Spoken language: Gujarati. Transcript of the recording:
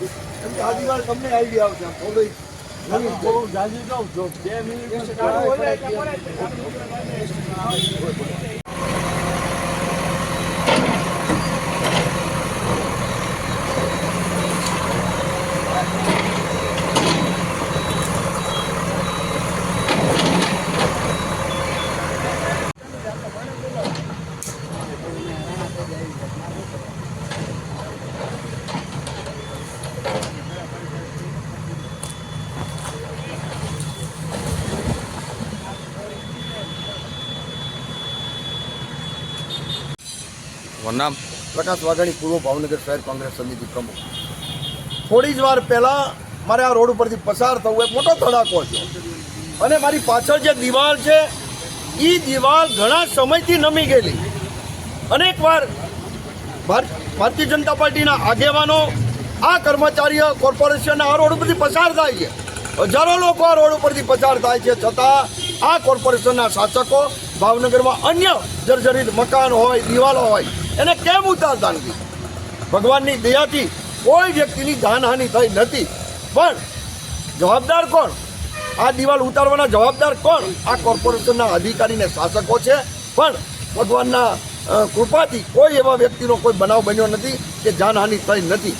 કેમ કે આજી વાર તમને આઈડિયા આવશે આમ થોડી નવી બહુ જાજી કહું છો બે મિનિટ વનામ પ્રકાશ વાઘાણી, પૂર્વ ભાવનગર શહેર કોંગ્રેસ સમિતિ પ્રમુખ. થોડી જ વાર પહેલાં મારે આ રોડ ઉપરથી પસાર થવું, એક મોટો ધડાકો છે અને મારી પાછળ જે દિવાલ છે એ દિવાલ ઘણા સમયથી નમી ગયેલી. અનેક વાર ભાર- ભારતીય જનતા પાર્ટીના આગેવાનો, આ કર્મચારીઓ, કોર્પોરેશનના આ રોડ ઉપરથી પસાર થાય છે. હજારો લોકો આ રોડ ઉપરથી પસાર થાય છે, છતાં આ કોર્પોરેશનના શાસકો, ભાવનગરમાં અન્ય જર્જરિત મકાન હોય, દિવાલો હોય એને કેમ ઉતારતા નથી ભગવાનની દયાથી કોઈ વ્યક્તિની જાનહાનિ થઈ નથી. પણ જવાબદાર કોણ? આ દિવાલ ઉતારવાના જવાબદાર કોણ? આ કોર્પોરેશનના અધિકારીને શાસકો છે. પણ ભગવાનના કૃપાથી કોઈ એવા વ્યક્તિનો કોઈ બનાવ બન્યો નથી કે જાનહાનિ થઈ નથી.